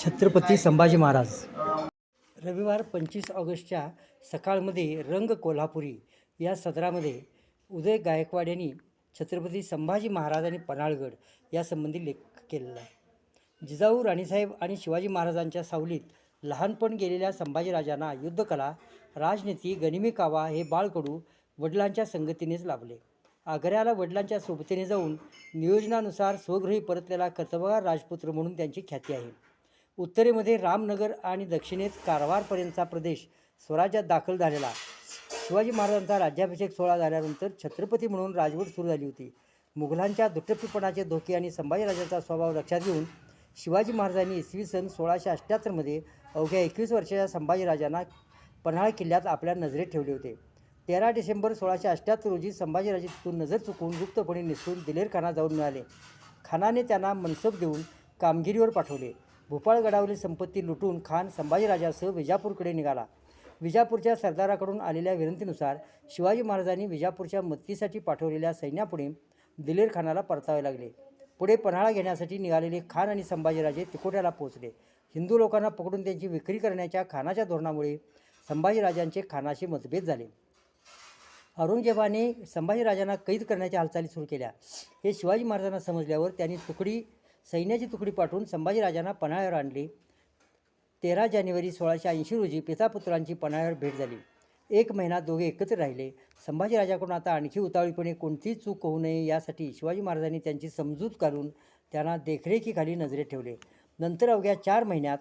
छत्रपती संभाजी महाराज. रविवार पंचवीस ऑगस्टच्या सकाळमध्ये रंग कोल्हापुरी या सदरामध्ये उदय गायकवाड यांनी छत्रपती संभाजी महाराज आणि पन्हाळगड यासंबंधी लेख केलेला आहे. जिजाऊ राणीसाहेब आणि शिवाजी महाराजांच्या सावलीत लहानपण गेलेल्या संभाजीराजांना युद्धकला राजनीती गनिमी कावा हे बाळकडू वडिलांच्या संगतीनेच लाभले. आग्र्याला वडिलांच्या सोबतीने जाऊन नियोजनानुसार स्वगृही परतलेला कर्तबगार राजपुत्र म्हणून त्यांची ख्याती आहे. उत्तरेमध्ये रामनगर आणि दक्षिणेत कारवारपर्यंतचा प्रदेश स्वराज्यात दाखल झालेला. शिवाजी महाराजांचा राज्याभिषेक सोहळा झाल्यानंतर छत्रपती म्हणून राजवट सुरू झाली होती. मुघलांच्या दुटप्पीपणाचे धोके आणि संभाजीराजांचा स्वभाव लक्षात घेऊन शिवाजी महाराजांनी इसवी सन सोळाशे अठ्ठ्याहत्तरमध्ये अवघ्या एकवीस वर्षाच्या संभाजीराजांना पन्हाळ किल्ल्यात आपल्या नजरेत ठेवले होते. तेरा डिसेंबर सोळाशे अठ्ठ्याहत्तर रोजी संभाजीराजे तिथून नजर चुकवून गुप्तपणे निसरून दिलेर खाना जाऊन मिळाले. खानाने त्यांना मनसब देऊन कामगिरीवर पाठवले. भोपाळगडावरील संपत्ती लुटून खान संभाजीराजासह विजापूरकडे निघाला. विजापूरच्या सरदाराकडून आलेल्या विनंतीनुसार शिवाजी महाराजांनी विजापूरच्या मदतीसाठी पाठवलेल्या सैन्यापुढे दिलेर खानाला परतावे लागले. पुढे पन्हाळा घेण्यासाठी निघालेले खान आणि संभाजीराजे तिकोट्याला पोहोचले. हिंदू लोकांना पकडून त्यांची विक्री करण्याच्या खानाच्या धोरणामुळे संभाजीराजांचे खानाशी मतभेद झाले. औरंगजेबाने संभाजीराजांना कैद करण्याच्या हालचाली सुरू केल्या. हे शिवाजी महाराजांना समजल्यावर त्यांनी तुकडी सैन्याची तुकडी पाठवून संभाजीराजांना पन्हाळ्यावर आणले. तेरा जानेवारी सोळाशे ऐंशी रोजी पितापुत्रांची पन्हाळ्यावर भेट झाली. एक महिना दोघे एकत्र राहिले. संभाजीराजाकडून आता आणखी उतावळीपणे कोणतीही चूक होऊ नये यासाठी शिवाजी महाराजांनी त्यांची समजूत घालून त्यांना देखरेखीखाली नजरेत ठेवले. नंतर अवघ्या चार महिन्यात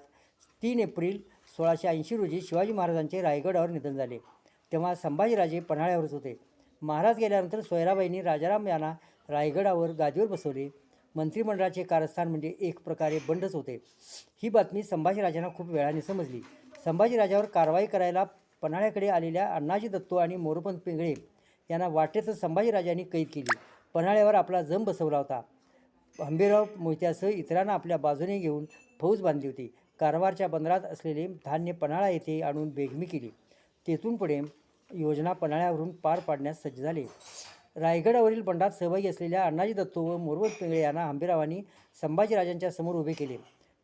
तीन एप्रिल सोळाशे ऐंशी रोजी शिवाजी महाराजांचे रायगडावर निधन झाले. तेव्हा संभाजीराजे पन्हाळ्यावरच होते. महाराज गेल्यानंतर सोयराबाईंनी राजाराम यांना रायगडावर गादीवर बसवले. मंत्रिमंडळाचे कारस्थान म्हणजे एक प्रकारे बंडच होते. ही बातमी संभाजीराजांना खूप वेळाने समजली. संभाजीराजावर कारवाई करायला पन्हाळ्याकडे आलेल्या अण्णाजी दत्तो आणि मोरपंत पिंगळे यांना वाटेतच संभाजीराजांनी कैद केली. पन्हाळ्यावर आपला जम बसवला होता. हंबीराव मोहित्यासह इतरांना आपल्या बाजूने घेऊन फौज बांधली होती. कारवारच्या बंदरात असलेले धान्य पन्हाळा येथे आणून बेगमी केली. तेथून पुढे योजना पन्हाळ्यावरून पार पाडण्यास सज्ज झाले. रायगडावरील बंडात सहभागी असलेल्या अण्णाजी दत्तो व मोरवत पिंगळे यांना हंबीरावांनी संभाजीराजांच्या समोर उभे केले.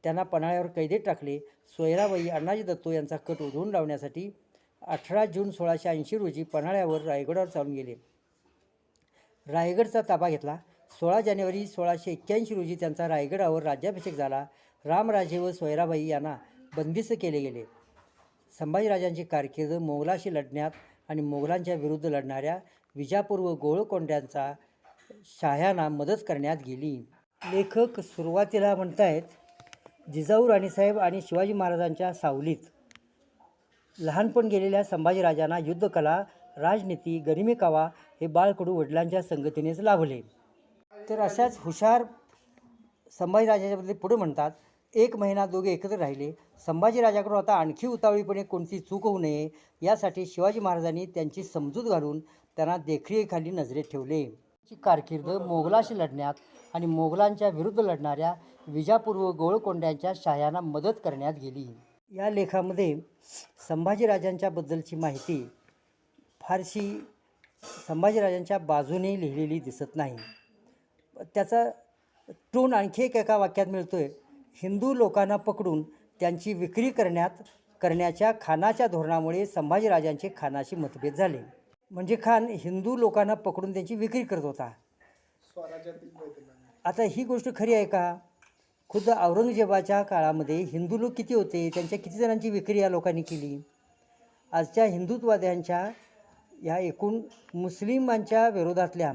त्यांना पन्हाळ्यावर कैदेत टाकले. सोयराबाई अण्णाजी दत्तो यांचा कट उधळून लावण्यासाठी अठरा जून सोळाशे ऐंशी रोजी पन्हाळ्यावर रायगडावर चालून गेले. रायगडचा ताबा घेतला. सोळा जानेवारी सोळाशे एक्क्याऐंशी रोजी त्यांचा रायगडावर राज्याभिषेक झाला. रामराजे व सोयराबाई यांना बंदिस्त केले गेले. संभाजीराजांची कारकीर्द मोगलाशी लढण्यात आणि मोगलांच्या विरुद्ध लढणाऱ्या विजापूर व गोळकोंड्यांचा शाह्यांना मदत करण्यात गेली. लेखक सुरुवातीला म्हणतायत जिजाऊ राणीसाहेब आणि शिवाजी महाराजांच्या सावलीत लहानपण गेलेल्या संभाजीराजांना युद्धकला राजनीती गरिमी कावा हे बाळकडू वडिलांच्या संगतीनेच लाभले. तर अशाच हुशार संभाजीराजाच्याबद्दल पुढे म्हणतात एक महिना दोघे एकत्र राहिले. संभाजीराजाकडून आता आणखी उतावळीपणे कोणती चूक होऊ नये यासाठी शिवाजी महाराजांनी त्यांची समजूत घालून त्यांना देखरेखीखाली नजरेत ठेवले. ची कारकीर्द मोगलाशी लढण्यात आणि मोगलांच्या विरुद्ध लढणाऱ्या विजापूर व गोळकोंड्यांच्या शाह्यांना मदत करण्यात गेली. या लेखामध्ये संभाजीराजांच्या बद्दलची माहिती फारशी संभाजीराजांच्या बाजूने लिहिलेली दिसत नाही. त्याचा टोन आणखी एक एका वाक्यात मिळतो आहे हिंदू लोकांना पकडून त्यांची विक्री करण्यात करण्याच्या खानाच्या धोरणामुळे संभाजीराजांचे खानाशी मतभेद झाले. म्हणजे खान हिंदू लोकांना पकडून त्यांची विक्री करत होता. आता ही गोष्ट खरी आहे का? खुद्द औरंगजेबाच्या काळामध्ये हिंदू लोक किती होते? त्यांच्या किती जणांची विक्री या लोकांनी केली? आजच्या हिंदुत्ववाद्यांच्या या एकूण मुस्लिमांच्या विरोधातल्या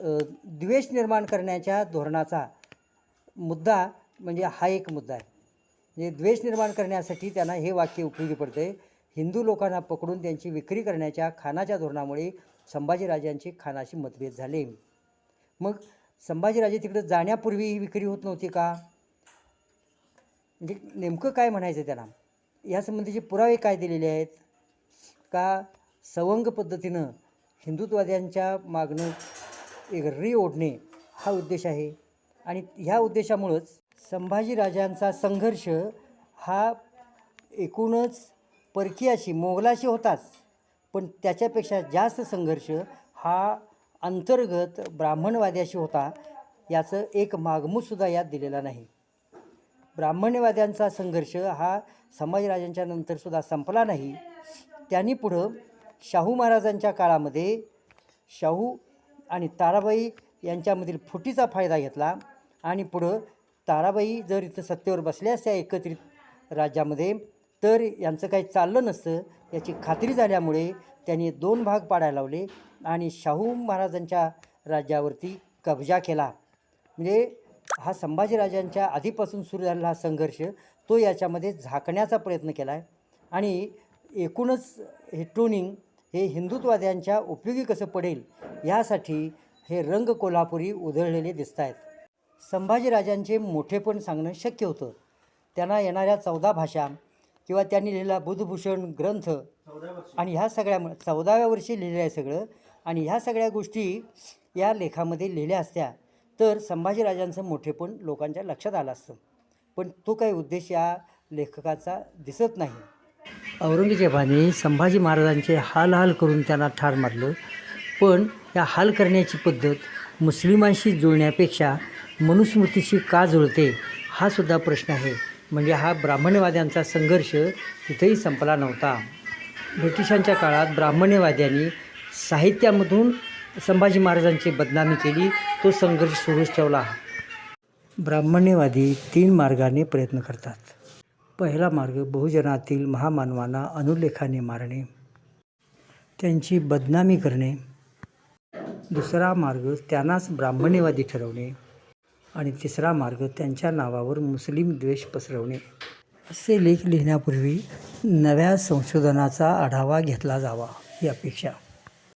द्वेष निर्माण करण्याच्या धोरणाचा मुद्दा म्हणजे हा एक मुद्दा आहे. म्हणजे द्वेष निर्माण करण्यासाठी त्यांना हे वाक्य उपयोगी पडतं. आहे हिंदू लोकांना पकडून त्यांची विक्री करण्याच्या खानाच्या धोरणामुळे संभाजीराजांचे खानाशी मतभेद झाले. मग संभाजीराजे तिकडे जाण्यापूर्वी ही विक्री होत नव्हती का? म्हणजे नेमकं काय म्हणायचं त्याला यासंबंधीचे पुरावे काय दिलेले आहेत? का सवंग पद्धतीनं हिंदुत्ववाद्यांच्या मागणं एक री ओढणे हा उद्देश आहे? आणि ह्या उद्देशामुळंच संभाजीराजांचा संघर्ष हा एकूणच परकीयाशी मोगलाशी होताच. पण त्याच्यापेक्षा जास्त संघर्ष हा अंतर्गत ब्राह्मणवाद्याशी होता याचं एक मागमूसुद्धा यात दिलेला नाही. ब्राह्मण्यवाद्यांचा संघर्ष हा संभाजीराजांच्या नंतरसुद्धा संपला नाही. त्यांनी पुढं शाहू महाराजांच्या काळामध्ये शाहू आणि ताराबाई यांच्यामधील फुटीचा फायदा घेतला आणि पुढं ताराबाई जर इथं सत्तेवर बसल्या असत्या एकत्रित राज्यामध्ये तर यांचं काही चाललं नसतं. याची खात्री झाल्यामुळे त्यांनी दोन भाग पाडायला लावले आणि शाहू महाराजांच्या राज्यावरती कब्जा केला. म्हणजे हा संभाजीराजांच्या आधीपासून सुरू झालेला हा संघर्ष तो याच्यामध्ये झाकण्याचा प्रयत्न केला आहे आणि एकूणच हे टोनिंग हे हिंदुत्ववाद्यांच्या उपयोगी कसं पडेल यासाठी हे रंग कोल्हापुरी उधळलेले दिसत आहेत संभाजीराजांचे मोठेपण सांगणं शक्य होतं. त्यांना येणाऱ्या चौदा भाषा किंवा त्यांनी लिहिलेला बुधभूषण ग्रंथ आणि ह्या सगळ्या चौदाव्या वर्षी लिहिलं आहे सगळं आणि ह्या सगळ्या गोष्टी या लेखामध्ये लिहिल्या असत्या तर संभाजीराजांचं मोठेपण लोकांच्या लक्षात आलं असतं. पण तो काही उद्देश या लेखकाचा दिसत नाही. औरंगजेबाने संभाजी महाराजांचे हाल हाल करून त्यांना ठार मारलं पण या हाल करण्याची पद्धत मुस्लिमांशी जुळण्यापेक्षा मनुस्मृतीशी का जुळते हा सुद्धा प्रश्न आहे. म्हणजे हा ब्राह्मण्यवाद्यांचा संघर्ष तिथेही संपला नव्हता. ब्रिटिशांच्या काळात ब्राह्मण्यवाद्यांनी साहित्यामधून संभाजी महाराजांची बदनामी केली तो संघर्ष सुरूच ठेवला. ब्राह्मण्यवादी तीन मार्गाने प्रयत्न करतात. पहिला मार्ग बहुजनातील महामानवांना अनुलेखाने मारणे त्यांची बदनामी करणे. दुसरा मार्ग त्यांनाच ब्राह्मण्यवादी ठरवणे. आणि तिसरा मार्ग त्यांच्या नावावर मुस्लिम द्वेष पसरवणे. असे लेख लिहिण्यापूर्वी नव्या संशोधनाचा आढावा घेतला जावा ही अपेक्षा